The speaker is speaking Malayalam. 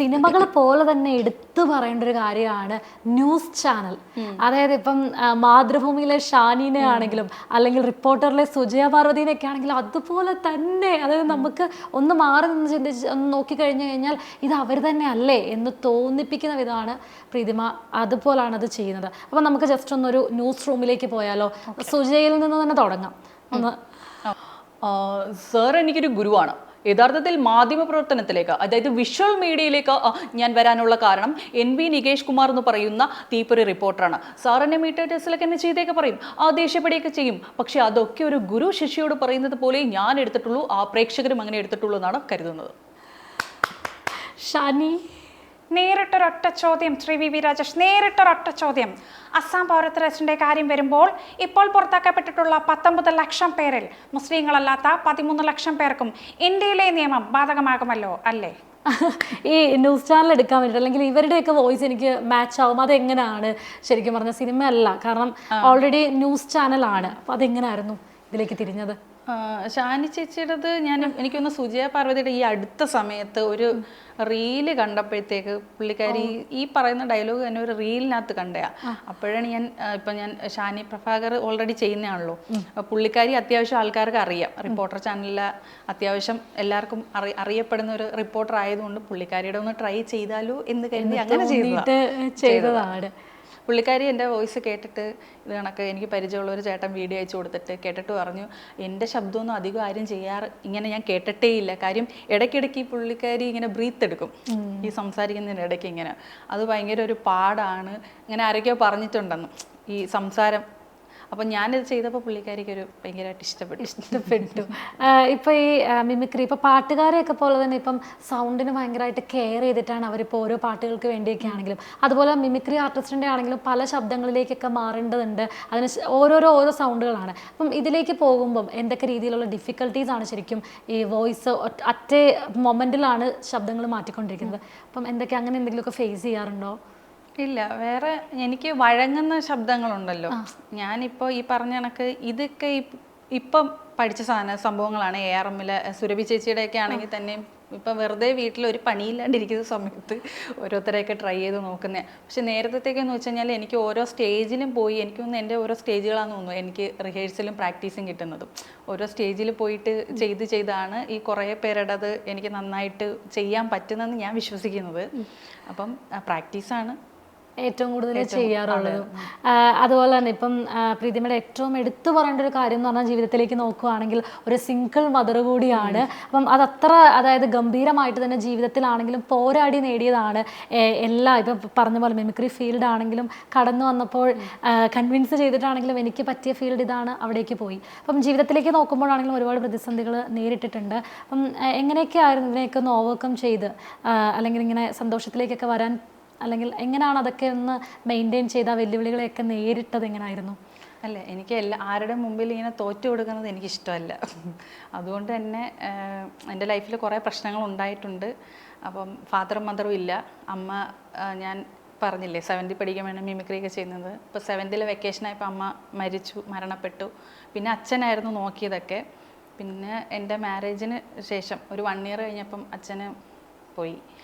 സിനിമകൾ പോലെ തന്നെ എടുത്തു പറയേണ്ട ഒരു കാര്യമാണ് ന്യൂസ് ചാനൽ. അതായത് ഇപ്പം മാതൃഭൂമിയിലെ ഷാനിനെ ആണെങ്കിലും അല്ലെങ്കിൽ റിപ്പോർട്ടറിലെ സുജയ പാർവതിനെ ഒക്കെ ആണെങ്കിലും അതുപോലെ തന്നെ അതായത് നമുക്ക് ഒന്ന് മാറി നിന്ന് ചിന്തിച്ച് ഒന്ന് നോക്കി കഴിഞ്ഞു കഴിഞ്ഞാൽ ഇത് അവർ തന്നെ അല്ലേ എന്ന് തോന്നിപ്പിക്കുന്ന വിധമാണ് പ്രീതിമ അതുപോലാണ് അത് ചെയ്യുന്നത്. അപ്പം നമുക്ക് ജസ്റ്റ് ഒന്നൊരു ന്യൂസ് റൂമിലേക്ക് പോയാലോ? സുജയിൽ നിന്ന് തന്നെ തുടങ്ങാം. ഒന്ന്. സാർ എനിക്കൊരു ഗുരുവാണ്. യഥാർത്ഥത്തിൽ മാധ്യമ പ്രവർത്തനത്തിലേക്ക് അതായത് വിഷ്വൽ മീഡിയയിലേക്ക് ഞാൻ വരാനുള്ള കാരണം എൻ വി നികേഷ് കുമാർ എന്ന് പറയുന്ന തീപ്പൊരി റിപ്പോർട്ടറാണ് സാർ എന്നെ മീറ്റർ ടെസ്റ്റിലൊക്കെ എന്നെ ചെയ്തേക്ക് പറയും. ആ ദേഷ്യപ്പെടുകയൊക്കെ ചെയ്യും. പക്ഷേ അതൊക്കെ ഒരു ഗുരു ശിഷ്യയോട് പറയുന്നത് പോലെ ഞാൻ എടുത്തിട്ടുള്ളൂ ആ പ്രേക്ഷകരും അങ്ങനെ എടുത്തിട്ടുള്ളൂ എന്നാണ് കരുതുന്നത്. ഷാനി നേരിട്ടൊരൊറ്റ ചോദ്യം ശ്രീ വി വി രാജേഷ് നേരിട്ടൊരൊറ്റ ചോദ്യം. അസാം പൗരത്വ രജിസ്റ്ററിന്റെ കാര്യം വരുമ്പോൾ ഇപ്പോൾ പുറത്താക്കപ്പെട്ടിട്ടുള്ള പത്തൊമ്പത് ലക്ഷം പേരിൽ മുസ്ലിങ്ങളല്ലാത്ത പതിമൂന്ന് ലക്ഷം പേർക്കും ഇന്ത്യയിലെ നിയമം ബാധകമാകുമല്ലോ അല്ലേ? ഈ ന്യൂസ് ചാനൽ എടുക്കാൻ വേണ്ടിയിട്ട് അല്ലെങ്കിൽ ഇവരുടെയൊക്കെ വോയിസ് എനിക്ക് മാച്ച് ആവും. അതെങ്ങനെയാണ് ശരിക്കും പറഞ്ഞ സിനിമ അല്ല കാരണം ഓൾറെഡി ന്യൂസ് ചാനലാണ്. അപ്പോൾ അതെങ്ങനെയായിരുന്നു ഇതിലേക്ക് തിരിഞ്ഞത്? ഷാനി ചേച്ചിയുടേത് ഞാൻ എനിക്കൊന്ന് സുജയ പാർവതിയുടെ ഈ അടുത്ത സമയത്ത് ഒരു റീൽ കണ്ടപ്പോഴത്തേക്ക് പുള്ളിക്കാരി ഈ പറയുന്ന ഡയലോഗ് തന്നെ ഒരു റീലിനകത്ത് കണ്ടയാ. അപ്പോഴാണ് ഞാൻ ഇപ്പം ഞാൻ ഷാനി പ്രഭാകർ ഓൾറെഡി ചെയ്യുന്നതാണല്ലോ. പുള്ളിക്കാരി അത്യാവശ്യം ആൾക്കാർക്ക് അറിയാം. റിപ്പോർട്ടർ ചാനലിലെ അത്യാവശ്യം എല്ലാവർക്കും അറി അറിയപ്പെടുന്ന ഒരു റിപ്പോർട്ടർ ആയതുകൊണ്ട് പുള്ളിക്കാരിയുടെ ഒന്ന് ട്രൈ ചെയ്താലോ എന്ന് കരുതി അങ്ങനെ ചെയ്തിട്ട് ചെയ്തതാണ്. പുള്ളിക്കാരി എന്റെ വോയിസ് കേട്ടിട്ട് ഇത് കണക്ക് എനിക്ക് പരിചയമുള്ള ഒരു ചേട്ടൻ വീഡിയോ അയച്ചു കൊടുത്തിട്ട് കേട്ടിട്ട് പറഞ്ഞു എന്റെ ശബ്ദമൊന്നും അധികം ആരും ചെയ്യാറ് ഇങ്ങനെ ഞാൻ കേട്ടിട്ടേ ഇല്ല. കാര്യം ഇടയ്ക്കിടയ്ക്ക് ഈ പുള്ളിക്കാരി ഇങ്ങനെ ബ്രീത്ത് എടുക്കും. ഈ സംസാരിക്കുന്നതിന്റെ ഇടയ്ക്ക് ഇങ്ങനെ. അത് ഭയങ്കര ഒരു പാടാണ്. ഇങ്ങനെ ആരൊക്കെയോ പറഞ്ഞിട്ടുണ്ടെന്ന്. ഈ സംസാരം അപ്പം ഞാനിത് ചെയ്തപ്പോൾ പുള്ളിക്കാരിക്ക് ഒരു ഭയങ്കരമായിട്ട് ഇഷ്ടപ്പെട്ടു. ഇഷ്ടപ്പെട്ടു. ഇപ്പോൾ ഇപ്പൊ ഈ മിമിക്രി ഇപ്പൊ പാട്ടുകാരെയൊക്കെ പോലെ തന്നെ ഇപ്പം സൗണ്ടിന് ഭയങ്കരമായിട്ട് കെയർ ചെയ്തിട്ടാണ് അവരിപ്പോൾ ഓരോ പാട്ടുകൾക്ക് വേണ്ടിയൊക്കെ ആണെങ്കിലും. അതുപോലെ മിമിക്രി ആർട്ടിസ്റ്റിന്റെ ആണെങ്കിലും പല ശബ്ദങ്ങളിലേക്കൊക്കെ മാറേണ്ടതുണ്ട്. അതിന് ഓരോരോ ഓരോ സൗണ്ടുകളാണ്. അപ്പം ഇതിലേക്ക് പോകുമ്പം എന്തൊക്കെ രീതിയിലുള്ള ഡിഫിക്കൽട്ടീസ് ആണ് ശരിക്കും ഈ വോയിസ് അറ്റേ മൊമെന്റിലാണ് ശബ്ദങ്ങൾ മാറ്റിക്കൊണ്ടിരിക്കുന്നത്? അപ്പം എന്തൊക്കെ അങ്ങനെ എന്തെങ്കിലുമൊക്കെ ഫേസ് ചെയ്യാറുണ്ടോ? ഇല്ല വേറെ എനിക്ക് വഴങ്ങുന്ന ശബ്ദങ്ങളുണ്ടല്ലോ. ഞാനിപ്പോൾ ഈ പറഞ്ഞ കണക്ക് ഇതൊക്കെ ഇപ്- ഇപ്പം പഠിച്ച സാധന സംഭവങ്ങളാണ്. എ ആർ എമ്മിലെ സുരഭി ചേച്ചിയുടെ ഒക്കെ ആണെങ്കിൽ തന്നെ ഇപ്പം വെറുതെ വീട്ടിൽ ഒരു പണിയില്ലാണ്ടിരിക്കുന്ന സമയത്ത് ഓരോരുത്തരെയൊക്കെ ട്രൈ ചെയ്ത് നോക്കുന്നത് പക്ഷെ നേരത്തേക്കെന്ന് വെച്ച് കഴിഞ്ഞാൽ എനിക്ക് ഓരോ സ്റ്റേജിലും പോയി എനിക്ക് തോന്നുന്നു എന്റെ ഓരോ സ്റ്റേജുകളാണെന്ന് തോന്നുന്നു. എനിക്ക് റിഹേഴ്സലും പ്രാക്ടീസും കിട്ടുന്നതും. ഓരോ സ്റ്റേജിൽ പോയിട്ട് ചെയ്ത് ചെയ്താണ് ഈ കുറേ പേരുടേത് എനിക്ക് നന്നായിട്ട് ചെയ്യാൻ പറ്റുന്നതെന്ന് ഞാൻ വിശ്വസിക്കുന്നത്. അപ്പം പ്രാക്ടീസാണ്. ഏറ്റവും കൂടുതൽ ചെയ്യാറുള്ളത്. അതുപോലെ തന്നെ ഇപ്പം പ്രീതിമയുടെ ഏറ്റവും എടുത്തു പറയേണ്ട ഒരു കാര്യം എന്ന് പറഞ്ഞാൽ ജീവിതത്തിലേക്ക് നോക്കുകയാണെങ്കിൽ ഒരു സിംഗിൾ മദർ കൂടിയാണ്. അപ്പം അതത്ര അതായത് ഗംഭീരമായിട്ട് തന്നെ ജീവിതത്തിലാണെങ്കിലും പോരാടി നേടിയതാണ്. എല്ലാ ഇപ്പം പറഞ്ഞ പോലെ മെമിക്രി ഫീൽഡ് ആണെങ്കിലും കടന്നു വന്നപ്പോൾ കൺവിൻസ് ചെയ്തിട്ടാണെങ്കിലും എനിക്ക് പറ്റിയ ഫീൽഡ് ഇതാണ് അവിടേക്ക് പോയി. അപ്പം ജീവിതത്തിലേക്ക് നോക്കുമ്പോഴാണെങ്കിലും ഒരുപാട് പ്രതിസന്ധികൾ നേരിട്ടിട്ടുണ്ട്. അപ്പം എങ്ങനെയൊക്കെ ആയിരുന്നു ഇതിനെയൊക്കെ ഒന്ന് ഓവർകം ചെയ്ത്? അല്ലെങ്കിൽ ഇങ്ങനെ സന്തോഷത്തിലേക്കൊക്കെ വരാൻ അല്ലെങ്കിൽ എങ്ങനെയാണ് അതൊക്കെ ഒന്ന് മെയിന്റെയിൻ ചെയ്ത വെല്ലുവിളികളെയൊക്കെ നേരിട്ടത് എങ്ങനെയായിരുന്നു അല്ല എനിക്ക് എല്ലാ ആരുടെ മുമ്പിൽ ഇങ്ങനെ തോറ്റു കൊടുക്കുന്നത് എനിക്കിഷ്ടമല്ല. അതുകൊണ്ട് തന്നെ എന്റെ ലൈഫിൽ കുറേ പ്രശ്നങ്ങൾ ഉണ്ടായിട്ടുണ്ട്. അപ്പം ഫാദറും മദറും ഇല്ല. അമ്മ ഞാൻ പറഞ്ഞില്ലേ സെവൻത്തിൽ പഠിക്കുമ്പോഴാണ് മിമിക്രി ഒക്കെ ചെയ്യുന്നത്. ഇപ്പോൾ സെവൻത്തിലെ വെക്കേഷനായപ്പോൾ അമ്മ മരിച്ചു മരണപ്പെട്ടു. പിന്നെ അച്ഛനായിരുന്നു നോക്കിയതൊക്കെ. പിന്നെ എന്റെ മാരേജിന് ശേഷം ഒരു വൺ ഇയർ കഴിഞ്ഞപ്പം അച്ഛന് പോയി.